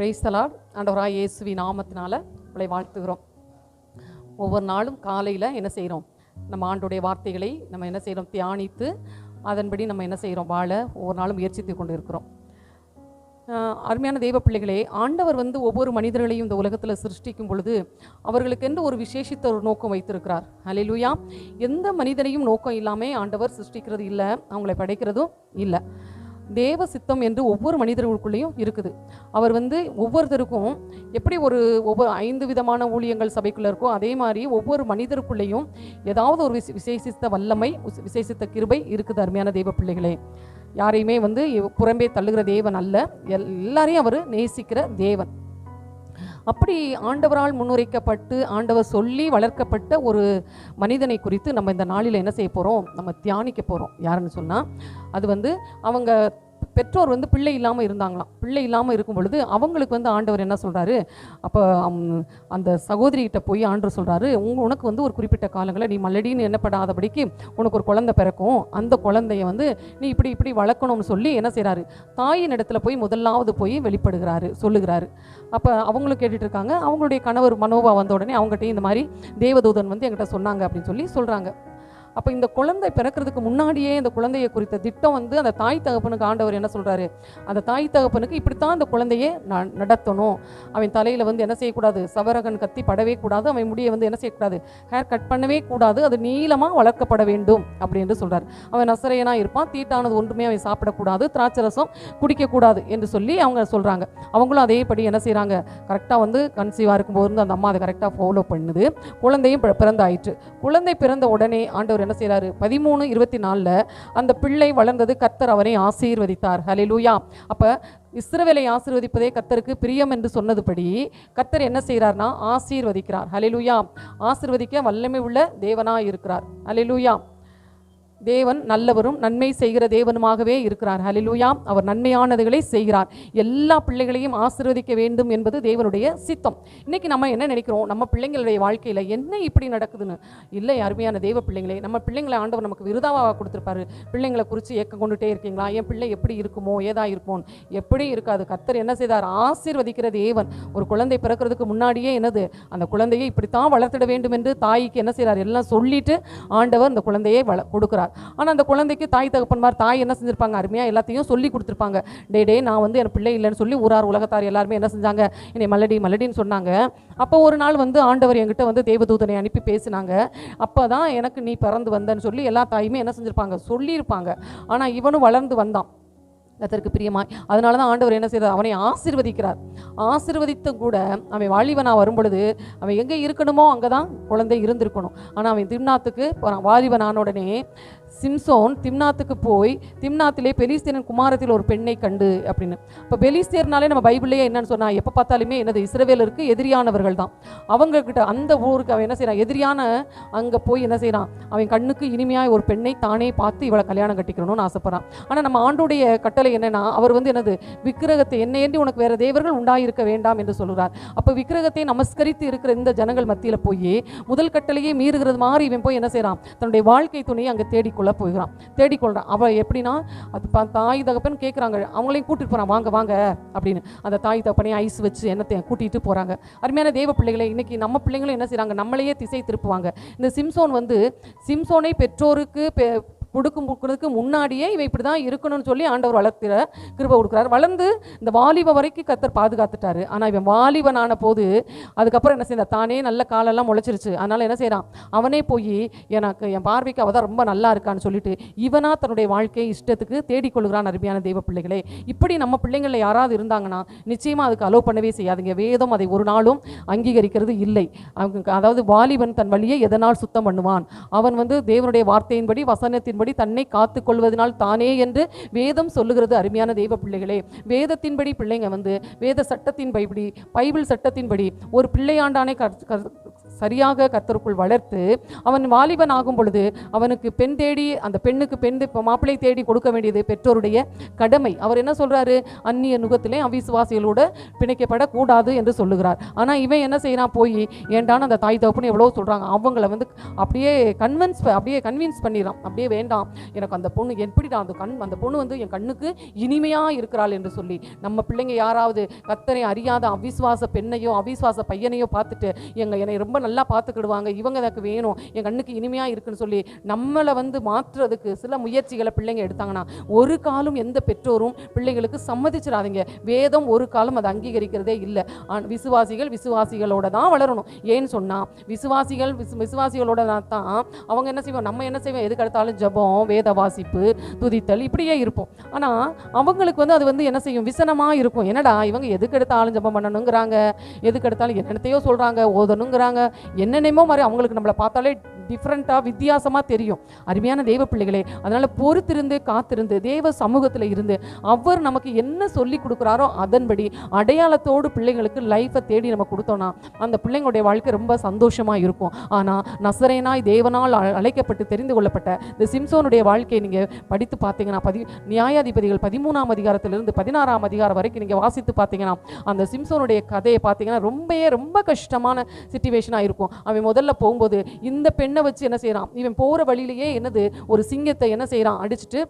Price ஆண்டவராக இயேசுவி நாமத்தினால உங்களை வாழ்த்துகிறோம். ஒவ்வொரு நாளும் காலையில் என்ன செய்கிறோம் நம்ம ஆண்டுடைய வார்த்தைகளை நம்ம என்ன செய்கிறோம் தியானித்து அதன்படி நம்ம என்ன செய்கிறோம் வாழ ஒவ்வொரு நாளும் முயற்சித்து கொண்டு இருக்கிறோம் அருமையான தெய்வ பிள்ளைகளே ஆண்டவர் வந்து ஒவ்வொரு மனிதர்களையும் இந்த உலகத்தில் சிருஷ்டிக்கும் பொழுது அவர்களுக்கென்று ஒரு விசேஷித்த ஒரு நோக்கம் வைத்திருக்கிறார்? ஹalleluya எந்த மனிதனையும் நோக்கம் இல்லாமல் ஆண்டவர் சிருஷ்டிக்கிறது இல்லை அவங்களை படைக்கிறதும் இல்லை. தேவ சித்தம் என்று ஒவ்வொரு மனிதர்களுக்குள்ளேயும் இருக்குது. அவர் வந்து ஒவ்வொருத்தருக்கும் எப்படி ஒரு ஒவ்வொரு ஐந்து விதமான ஊழியங்கள் சபைக்குள்ளே இருக்கோ அதே மாதிரி ஒவ்வொரு மனிதருக்குள்ளேயும் ஏதாவது ஒரு விசே- விசேஷித்த வல்லமை விசேஷித்த கிருபை இருக்குது அருமையான தெய்வ பிள்ளைகளே. யாரையுமே வந்து புறம்பே தள்ளுகிற தேவன் அல்ல. எல்லாரையும் அவர் நேசிக்கிற தேவன். அப்படி ஆண்டவரால் முன்னுரைக்கப்பட்டு ஆண்டவர் சொல்லி வளர்க்கப்பட்ட ஒரு மனிதனை குறித்து நம்ம இந்த நாளில் என்ன செய்ய போகிறோம் நம்ம தியானிக்க போகிறோம் யாருன்னு சொன்னால் அது வந்து அவங்க பெற்றோர் வந்து பிள்ளை இல்லாமல் இருந்தாங்களாம். பிள்ளை இல்லாமல் இருக்கும் பொழுது அவங்களுக்கு வந்து ஆண்டவர் என்ன சொல்கிறாரு அப்போ அந்த சகோதரிகிட்ட போய் ஆண்டவர் சொல்கிறாரு உங்க உனக்கு வந்து ஒரு குறிப்பிட்ட காலங்களில் நீ மல்லடின்னு எண்ணப்படாதபடிக்கு உனக்கு ஒரு குழந்தை பிறக்கும். அந்த குழந்தைய வந்து நீ இப்படி இப்படி வளர்க்கணும்னு சொல்லி என்ன செய்கிறாரு தாயின் இடத்துல போய் முதலாவது போய் வெளிப்படுகிறாரு சொல்லுகிறாரு. அப்போ அவங்களும் கேட்டுட்டு இருக்காங்க. அவங்களுடைய கணவர் மனோபா வந்த உடனே அவங்ககிட்டயும் இந்த மாதிரி தேவதூதன் வந்து என்கிட்ட சொன்னாங்க அப்படின்னு சொல்லி சொல்கிறாங்க அப்போ இந்த குழந்தை பிறக்கிறதுக்கு முன்னாடியே இந்த குழந்தையை குறித்த திட்டம் வந்து அந்த தாய் தகப்பனுக்கு ஆண்டவர் என்ன சொல்கிறாரு அந்த தாய் தகப்பனுக்கு இப்படித்தான் அந்த குழந்தையை ந- நடத்தணும். அவன் தலையில் வந்து என்ன செய்யக்கூடாது? சவரகன் கத்தி படவே கூடாது. அவன் முடியை வந்து என்ன செய்யக்கூடாது? ஹேர் கட் பண்ணவே கூடாது. அது நீளமாக வளர்க்கப்பட வேண்டும் அப்படின்னு சொல்கிறார் அவன் நசரையனா இருப்பான். தீட்டானது ஒன்றுமே அவன் சாப்பிடக்கூடாது. திராட்சை ரசம் குடிக்கக்கூடாது என்று சொல்லி அவங்க சொல்கிறாங்க அவங்களும் அதேபடி என்ன செய்கிறாங்க கரெக்டாக வந்து கன்சீவாக இருக்கும்போது வந்து அந்த அம்மா அதை கரெக்டாக ஃபாலோ பண்ணுது. குழந்தையும் பிறந்தாயிற்று. குழந்தை பிறந்த உடனே ஆண்டவர் என்ன செய்கிறாரு பதிமூணு இருபத்தி நாலில் அந்த பிள்ளை வளர்ந்தது கர்த்தர் அவரை ஆசீர்வதித்தார். ஹalleluya. அப்போ இஸ்ரவேலை ஆசீர்வதிப்பதே கர்த்தருக்கு பிரியம் என்று சொன்னதுபடி கர்த்தர் என்ன செய்கிறார்னா ஆசீர்வதிக்கிறார். ஹalleluya. ஆசீர்வதிக்க வல்லமை உள்ள தேவனாக இருக்கிறார். ஹalleluya. தேவன் நல்லவரும் நன்மை செய்கிற தேவனுமாகவே இருக்கிறார். ஹalleluya அவர் நன்மையானதுகளை செய்கிறார். எல்லா பிள்ளைகளையும் ஆசீர்வதிக்க வேண்டும் என்பது தேவனுடைய சித்தம். இன்னைக்கு நம்ம என்ன நினைக்கிறோம்? நம்ம பிள்ளைங்களுடைய வாழ்க்கையில் என்ன இப்படி நடக்குதுன்னு? இல்லை அருமையான தேவ பிள்ளைங்களே நம்ம பிள்ளைங்களை ஆண்டவர் நமக்கு விருதாவாக கொடுத்துருப்பாரு? பிள்ளைங்களை குறித்து ஏக்கம் கொண்டுட்டே இருக்கீங்களா? என் பிள்ளை எப்படி இருக்குமோ ஏதா இருக்குமோ எப்படி இருக்காது. கத்தர் என்ன செய்தார்? ஆசீர்வதிக்கிற தேவன். ஒரு குழந்தை பிறக்கிறதுக்கு முன்னாடியே என்னது? அந்த குழந்தையை இப்படித்தான் வளர்த்திட வேண்டும் என்று தாய்க்கு என்ன செய்கிறார் எல்லாம் சொல்லிட்டு ஆண்டவர் அந்த குழந்தையை வள கொடுக்குறார். ஆனால் அந்த குழந்தைக்கு தாய் தகப்பன்மார் தாய் என்ன செஞ்சிருப்பாங்க? அருமையாக எல்லாத்தையும் சொல்லி கொடுத்துருப்பாங்க. டே டே நான் வந்து என் பிள்ளை இல்லைன்னு சொல்லி ஊரார் உலகத்தார் எல்லாருமே என்ன செஞ்சாங்க? என்னை மல்லடி மல்லடின்னு சொன்னாங்க. அப்போ ஒரு நாள் வந்து ஆண்டவர் என்கிட்ட வந்து தேவதூதனை அனுப்பி பேசினாங்க. அப்போ தான் எனக்கு நீ பிறந்து வந்தேன்னு சொல்லி எல்லா தாயுமே என்ன செஞ்சிருப்பாங்க? சொல்லியிருப்பாங்க. ஆனால் இவனும் வளர்ந்து வந்தான். கத்தருக்கு பிரியமாய். அதனால தான் ஆண்டவர் என்ன செய்கிறார் அவனை ஆசிர்வதிக்கிறார். ஆசிர்வதித்தும் கூட அவன் வாலிபனாக வரும் பொழுது அவன் எங்கே இருக்கணுமோ அங்கே தான் குழந்தை இருந்திருக்கணும். ஆனால் அவன் திருநாத்துக்கு போகிறான் வாலிபனான உடனே சிம்சோன் திம்னாத்துக்கு போய் திம்னாத்திலே பெலிஸ்தீனன் குமாரத்தில் ஒரு பெண்ணை கண்டு அப்படின்னு. இப்போ பெலிஸ்தீர்னாலே நம்ம பைபிள்லேயே என்னன்னு சொன்னா எப்போ பார்த்தாலுமே என்னது இஸ்ரவேலருக்கு எதிரியானவர்கள் தான். அவங்கக்கிட்ட அந்த ஊருக்கு அவன் என்ன செய்கிறான் எதிரியான அங்கே போய் என்ன செய்கிறான் அவன் கண்ணுக்கு இனிமையாக ஒரு பெண்ணை தானே பார்த்து இவளை கல்யாணம் கட்டிக்கணும்னு ஆசைப்படுறான். ஆனால் நம்ம ஆண்டுடைய கட்டளை என்னன்னா அவர் வந்து என்னது விக்கிரகத்தை என்ன ஏண்டி உனக்கு வேற தேவர்கள் உண்டாயிருக்க வேண்டாம் என்று சொல்கிறார் அப்போ விக்கிரகத்தை நமஸ்கரித்து இருக்கிற இந்த ஜனங்கள் மத்தியில் போய் முதல் கட்டளையே மீறுகிறது மாதிரி இவன் போய் என்ன செய்கிறான் தன்னுடைய வாழ்க்கை துணையை அங்கே வீட்டுக்குள்ளே போகிறான். தேடிக்கொள்றான். அவள் எப்படின்னா அது தாய் தகப்பன் கேட்குறாங்க அவங்களையும் கூட்டிகிட்டு போகிறான் வாங்க வாங்க அப்படின்னு. அந்த தாய் தகப்பனையும் ஐஸ் வச்சு என்னத்தை கூட்டிகிட்டு போகிறாங்க அருமையான தெய்வ பிள்ளைகளை இன்றைக்கி நம்ம பிள்ளைங்களும் என்ன செய்கிறாங்க நம்மளையே திசை திருப்புவாங்க. இந்த சிம்சோன் வந்து சிம்சோனை பெற்றோருக்கு பெ- கொடுக்கும் கொடுக்கறதுக்கு முன்னாடியே இவன் இப்படி தான் இருக்கணும்னு சொல்லி ஆண்டவர் வளர்த்துற கிருப கொடுக்குறாரு. வளர்ந்து இந்த வாலிப வரைக்கும் கத்தர் பாதுகாத்துட்டாரு. ஆனால் இவன் வாலிபன் ஆன போது அதுக்கப்புறம் என்ன செய்யறான்? தானே நல்ல காலெல்லாம் முளைச்சிருச்சு. அதனால் என்ன செய்கிறான் அவனே போய் எனக்கு என் பார்வைக்கு அவள் தான் ரொம்ப நல்லா இருக்கான்னு சொல்லிட்டு இவனா தன்னுடைய வாழ்க்கையை இஷ்டத்துக்கு தேடிக்கொள்கிறான் அருமையான தெய்வ பிள்ளைகளே. இப்படி நம்ம பிள்ளைங்களில் யாராவது இருந்தாங்கன்னா நிச்சயமாக அதுக்கு அலோவ் பண்ணவே செய்யாதுங்க. வேதம் அதை ஒரு நாளும் அங்கீகரிக்கிறது இல்லை. அவங்க அதாவது வாலிபன் தன் வழியை எதனால் சுத்தம் பண்ணுவான்? அவன் வந்து தேவனுடைய வார்த்தையின்படி வசனத்தின் வசனத்தின்படி தன்னை காத்து கொள்வதனால் தானே என்று வேதம் சொல்லுகிறது அருமையான தெய்வ பிள்ளைகளே. வேதத்தின்படி பிள்ளைங்க வந்து வேத சட்டத்தின்படி பைபிள் சட்டத்தின்படி ஒரு பிள்ளையாண்டானே க- சரியாக கத்தருக்குள் வளர்த்து அவன் வாலிபன் ஆகும் பொழுது அவனுக்கு பெண் தேடி அந்த பெண்ணுக்கு பெண் இப்போ மாப்பிள்ளை தேடி கொடுக்க வேண்டியது பெற்றோருடைய கடமை. அவர் என்ன சொல்கிறாரு அந்நிய நுகத்திலே அவிசுவாசிகளோடு பிணைக்கப்படக்கூடாது என்று சொல்லுகிறார். ஆனால் இவன் என்ன செய்கிறான் போய் ஏண்டான அந்த தாய் தகப்புன்னு எவ்வளோ சொல்கிறாங்க அவங்கள வந்து அப்படியே கன்வின்ஸ் அப்படியே கன்வின்ஸ் பண்ணிடுறான். அப்படியே வேண்டாம் எனக்கு அந்த பொண்ணு எப்படிடா அந்த கண் அந்த பொண்ணு வந்து என் கண்ணுக்கு இனிமையாக இருக்கிறாள் என்று சொல்லி நம்ம பிள்ளைங்க யாராவது கத்தரை அறியாத அவிசுவாச பெண்ணையோ அவிசுவாச பையனையோ பார்த்துட்டு எங்கள் என்னை ரொம்ப நல்ல பார்த்துக்கிடுவாங்க. இவங்க எனக்கு வேணும். என் கண்ணுக்கு இனிமையாக இருக்குன்னு சொல்லி நம்மளை வந்து மாற்றுறதுக்கு சில முயற்சிகளை பிள்ளைங்க எடுத்தாங்கன்னா ஒரு காலம் எந்த பெற்றோரும் பிள்ளைங்களுக்கு சம்மதிச்சிடாதீங்க. வேதம் ஒரு காலம் அதை அங்கீகரிக்கிறதே இல்லை. விசுவாசிகள் விசுவாசிகளோட தான் வளரணும். ஏன்னு சொன்னால் விசுவாசிகள் விசு விசுவாசிகளோட தான் அவங்க என்ன செய்வோம் நம்ம என்ன செய்வோம்? எதுக்கு எடுத்தாலும் ஜெபம் வேத வாசிப்பு துதித்தல் இப்படியே இருப்போம். ஆனால் அவங்களுக்கு வந்து அது வந்து என்ன செய்யும்? விசனமாக இருக்கும். என்னடா இவங்க எதுக்கு எடுத்தாலும் ஜெபம் பண்ணணுங்கிறாங்க? எதுக்கு எடுத்தாலும் என்னென்னத்தையோ சொல்கிறாங்க ஓதணுங்கிறாங்க. என்னென்னமோ மாதிரி அவங்களுக்கு நம்மளை பார்த்தாலே டிஃப்ரெண்ட்டாக வித்தியாசமாக தெரியும். அருமையான தெய்வ பிள்ளைகளே அதனால் பொறுத்திருந்து காத்திருந்து தேவ சமூகத்தில் இருந்து அவர் நமக்கு என்ன சொல்லி கொடுக்குறாரோ அதன்படி அடையாளத்தோடு பிள்ளைங்களுக்கு லைஃப்பை தேடி நம்ம கொடுத்தோன்னா அந்த பிள்ளைங்களுடைய வாழ்க்கை ரொம்ப சந்தோஷமாக இருக்கும். ஆனால் நசரேனாய் தேவனால் அழைக்கப்பட்டு தெரிந்து கொள்ளப்பட்ட இந்த சிம்சோனுடைய வாழ்க்கையை நீங்கள் படித்து பார்த்தீங்கன்னா பதி நியாயாதிபதிகள் பதிமூணாம் அதிகாரத்திலிருந்து பதினாறாம் அதிகாரம் வரைக்கும் நீங்கள் வாசித்து பார்த்தீங்கன்னா அந்த சிம்சோனுடைய கதையை பார்த்தீங்கன்னா ரொம்பவே ரொம்ப கஷ்டமான சுச்சுவேஷனாக இருக்கும். அவன் முதல்ல போகும்போது இந்த பெண்ணை வச்சு என்ன செய்கிறான் இவன் போகிற வழியிலேயே என்னது? ஒரு சிங்கத்தை என்ன செய்கிறான் அடிச்சுட்டு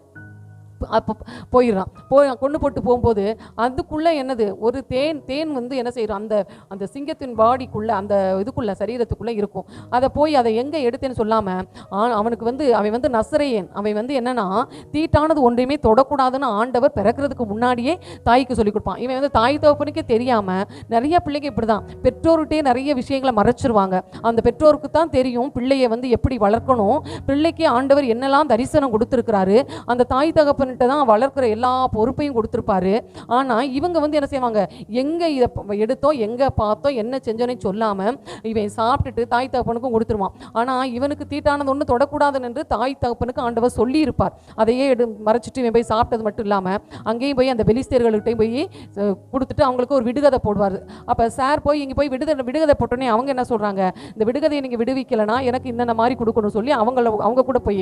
அப்போ போயிடுறான். போய் கொண்டு போட்டு போகும்போது அதுக்குள்ளே என்னது? ஒரு தேன் தேன் வந்து என்ன செய்கிறோம் அந்த அந்த சிங்கத்தின் பாடிக்குள்ளே அந்த இதுக்குள்ளே சரீரத்துக்குள்ளே இருக்கும். அதை போய் அதை எங்கே எடுத்தேன்னு சொல்லாமல் அவனுக்கு வந்து அவன் வந்து நசரையன். அவன் வந்து என்னென்னா தீட்டானது ஒன்றையுமே தொடக்கூடாதுன்னு ஆண்டவர் பிறக்கிறதுக்கு முன்னாடியே தாய்க்கு சொல்லி கொடுப்பான். இவன் வந்து தாய் தகப்பனுக்கே தெரியாமல் நிறைய பிள்ளைங்க இப்படி தான் பெற்றோர்கிட்டே நிறைய விஷயங்களை மறைச்சிருவாங்க. அந்த பெற்றோருக்கு தான் தெரியும் பிள்ளையை வந்து எப்படி வளர்க்கணும். பிள்ளைக்கு ஆண்டவர் என்னெல்லாம் தரிசனம் கொடுத்துருக்கிறாரு. அந்த தாய் தகப்பன் தகப்பன்கிட்ட தான் வளர்க்குற எல்லா பொறுப்பையும் கொடுத்துருப்பாரு. ஆனால் இவங்க வந்து என்ன செய்வாங்க? எங்கே இதை எடுத்தோம் எங்கே பார்த்தோம் என்ன செஞ்சோன்னே சொல்லாமல் இவன் சாப்பிட்டுட்டு தாய் தகப்பனுக்கும் கொடுத்துருவான். ஆனால் இவனுக்கு தீட்டானது ஒன்று தொடக்கூடாதுன்னு என்று தாய் தகப்பனுக்கு ஆண்டவர் சொல்லியிருப்பார். அதையே எடு மறைச்சிட்டு இவன் போய் சாப்பிட்டது மட்டும் இல்லாமல் அங்கேயும் போய் அந்த வெளிஸ்தேர்கள்கிட்டையும் போய் கொடுத்துட்டு அவங்களுக்கு ஒரு விடுகதை போடுவார். அப்போ சார் போய் இங்கே போய் விடுதலை விடுகதை போட்டோன்னே அவங்க என்ன சொல்கிறாங்க இந்த விடுகதையை நீங்கள் விடுவிக்கலைன்னா எனக்கு இந்தந்த மாதிரி கொடுக்கணும்னு சொல்லி அவங்கள அவங்க கூட போய்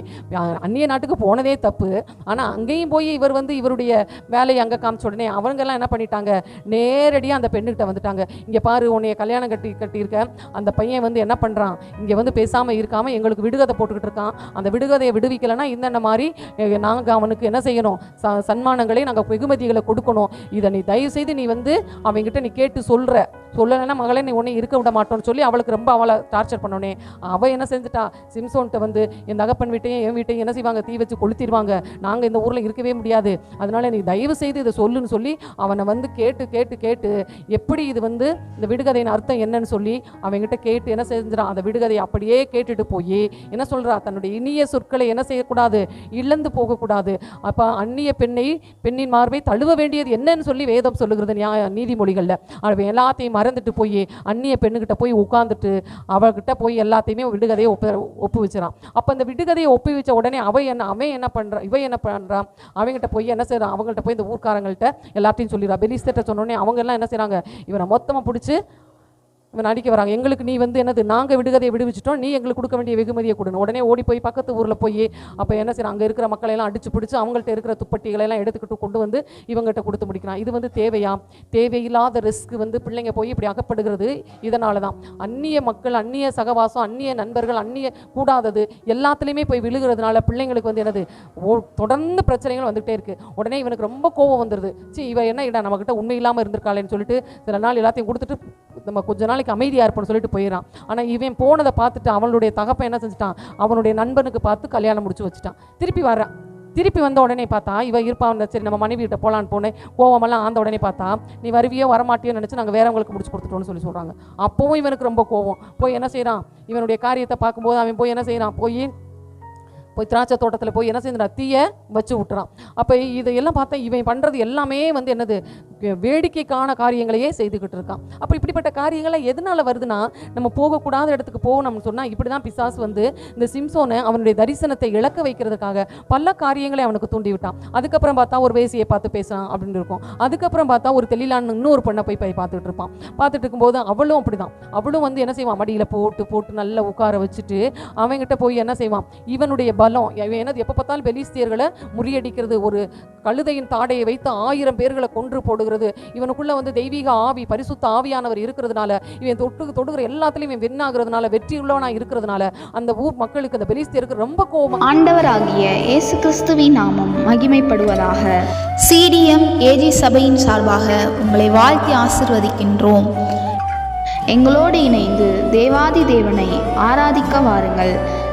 அந்நிய நாட்டுக்கு போனதே தப்பு. ஆனால் அங்கேயும் போய் இவர் வந்து இவருடைய வேலையை அங்கே காமிச்ச உடனே அவங்கெல்லாம் என்ன பண்ணிட்டாங்க? நேரடியாக அந்த பெண்ணுக்கிட்ட வந்துட்டாங்க. இங்கே பாரு உன்னைய கல்யாணம் கட்டி கட்டியிருக்க. அந்த பையன் வந்து என்ன பண்ணுறான் இங்கே வந்து பேசாமல் இருக்காமல் எங்களுக்கு விடுகதை போட்டுக்கிட்டு இருக்கான். அந்த விடுகதையை விடுவிக்கலைன்னா இந்த மாதிரி? நாங்கள் அவனுக்கு என்ன செய்யணும்? ச சன்மானங்களை நாங்கள் வெகுமதிகளை கொடுக்கணும். இதை நீ தயவு செய்து நீ வந்து அவங்ககிட்ட நீ கேட்டு சொல்கிற சொல்லலைன்னா மகளே நீ உன்னை இருக்க விட மாட்டோம்னு சொல்லி அவளுக்கு ரொம்ப அவளை டார்ச்சர் பண்ணோனே. அவள் என்ன செஞ்சுட்டா? சிம்சோன்ட்ட வந்து என் தகப்பன் வீட்டையும் என் வீட்டையும் என்ன செய்வாங்க? தீ வச்சு கொளுத்திடுவாங்க. நாங்கள் இந்த ஊரில் இருக்கவே முடியாது. அதனால எனக்கு தயவு செய்து இதை சொல்லுன்னு சொல்லி அவனை வந்து கேட்டு கேட்டு கேட்டு எப்படி இது வந்து இந்த விடுகதையின் அர்த்தம் என்னன்னு சொல்லி அவங்ககிட்ட கேட்டு என்ன செஞ்சிடான் அந்த விடுகதையை அப்படியே கேட்டுட்டு போய் என்ன சொல்றா? தன்னுடைய இனிய சொற்களை என்ன செய்யக்கூடாது? இழந்து போகக்கூடாது. அப்போ அந்நிய பெண்ணை பெண்ணின் மார்பை தழுவ வேண்டியது என்னன்னு சொல்லி வேதம் சொல்லுகிறது நியாய நீதிமொழிகளில். அவன் எல்லாத்தையும் மறந்துட்டு போய் அந்நிய பெண்ணுக்கிட்ட போய் உட்காந்துட்டு அவகிட்ட போய் எல்லாத்தையுமே விடுகதையை ஒப்பு ஒப்பு வச்சிடான் அப்போ அந்த விடுகதையை ஒப்பு வச்ச உடனே அவ என்ன அவன் என்ன பண்ணுறான் இவன் என்ன பண்ணுறான் அவங்ககிட்ட போய் என்ன செய்றான் அவங்கள்ட்ட போய் இந்த ஊர்க்காரங்கள்ட்ட எல்லாத்தையும் சொல்லிடுறா பெலிஸ்தட்ட சொன்னோடனே அவங்க எல்லாம் என்ன செய்றாங்க? இவனை மொத்தமாக பிடிச்சி இவன் அடிக்க வராங்க. எங்களுக்கு நீ வந்து என்னது நாங்கள் விடுகதையை விடுவிச்சிட்டோம். நீ எங்களுக்கு கொடுக்க வேண்டிய வெகுமதியை கொடுணும் உடனே ஓடி போய் பக்கத்து ஊரில் போய் அப்போ என்ன செய்யறாங்க அங்கே இருக்கிற மக்களை எல்லாம் அடிச்சு பிடிச்சி அவங்கள்ட்ட இருக்கிற துப்பட்டிகளை எல்லாம் எடுத்துக்கிட்டு கொண்டு வந்து இவங்ககிட்ட கொடுத்து முடிக்கிறான். இது வந்து தேவையா? தேவையில்லாத ரிஸ்க் வந்து பிள்ளைங்க போய் இப்படி அகப்படுகிறது. இதனால தான் அந்நிய மக்கள் அந்நிய சகவாசம் அந்நிய நண்பர்கள் அந்நிய கூடாதது எல்லாத்துலேயுமே போய் விழுகிறதுனால பிள்ளைங்களுக்கு வந்து என்னது ஓ தொடர்ந்து பிரச்சனைகள் வந்துகிட்டே இருக்குது உடனே இவனுக்கு ரொம்ப கோவம் வந்துடுது சி இவன் என்ன இடா நம்மக்கிட்ட உண்மை இல்லாமல் இருந்திருக்காளேன்னு சொல்லிட்டு சில நாள் எல்லாத்தையும் கொடுத்துட்டு நம்ம கொஞ்ச நாளைக்கு அமைதியாக இருப்போம்னு சொல்லிட்டு போயிடறான் ஆனால் இவன் போனதை பார்த்துட்டு அவனுடைய தகப்பன் என்ன செஞ்சுட்டான்? அவனுடைய நண்பனுக்கு பார்த்து கல்யாணம் முடிச்சு வச்சுட்டான். திருப்பி வர்றான். திருப்பி வந்த உடனே பார்த்தா இவ இருப்பான். சரி நம்ம மனைவி கிட்ட போலான்னு போனேன். கோவமெல்லாம் ஆந்த உடனே பார்த்தா நீ வருவியோ வரமாட்டியோ நினச்சி நாங்கள் வேறவங்களுக்கு முடிச்சு கொடுத்துட்டோம்னு சொல்லி சொல்கிறாங்க அப்போவும் இவனுக்கு ரொம்ப கோவம். போய் என்ன செய்கிறான் இவனுடைய காரியத்தை பார்க்கும்போது அவன் போய் என்ன செய்கிறான் போய் போய் திராட்சை தோட்டத்தில் போய் என்ன செஞ்சுறான் தீயை வச்சு விட்டுறான் அப்போ இதையெல்லாம் பார்த்தா இவன் பண்ணுறது எல்லாமே வந்து என்னது வேடிக்கைக்கான காரியங்களையே செய்துக்கிட்டு இருக்கான். அப்போ இப்படிப்பட்ட காரியங்கள்லாம் எதனால வருதுன்னா நம்ம போகக்கூடாத இடத்துக்கு போகணும்னு சொன்னால் இப்படி தான் பிசாசு வந்து இந்த சிம்சோனை அவனுடைய தரிசனத்தை இழக்க வைக்கிறதுக்காக பல காரியங்களை அவனுக்கு தூண்டி விட்டான். அதுக்கப்புறம் பார்த்தா ஒரு வேசியை பார்த்து பேசுகிறான் அப்படின்னு இருக்கும். அதுக்கப்புறம் பார்த்தா ஒரு தெளிலான இன்னொரு பொண்ணை போய் போய் பார்த்துட்டு இருப்பான். பார்த்துட்டு இருக்கும்போது அவளும் அப்படிதான். அவளும் வந்து என்ன செய்வான் மடியில் போட்டு போட்டு நல்லா உட்கார வச்சுட்டு அவங்ககிட்ட போய் என்ன செய்வான் இவனுடைய பலம். ஏன்னா என்னது எப்போ பார்த்தாலும் பெலிஸ்தியர்களை முறியடிக்கிறது ஒரு கழுதையின் தாடையை வைத்து ஆயிரம் பேர்களை கொன்று போடுகிறது. இவனுக்குள்ள வந்து தெய்வீக ஆவி பரிசுத்த ஆவியானவர் இருக்கிறதுனால இவன் தொட்டு தொடுகிற எல்லாத்துலையும் இவன் வென்னாகிறதுனால வெற்றி உள்ளவனாக இருக்கிறதுனால அந்த ஊர் மக்களுக்கு அந்த பெலிஸ்தியருக்கு ரொம்ப கோபம். ஆண்டவராகிய இயேசு கிறிஸ்துவின் நாமம் மகிமைப்படுவதாக. சிடிஎம் ஏஜி சபையின் சார்பாக உங்களை வாழ்த்தி ஆசிர்வதிக்கின்றோம். எங்களோடு இணைந்து தேவாதி தேவனை ஆராதிக்க வாருங்கள்.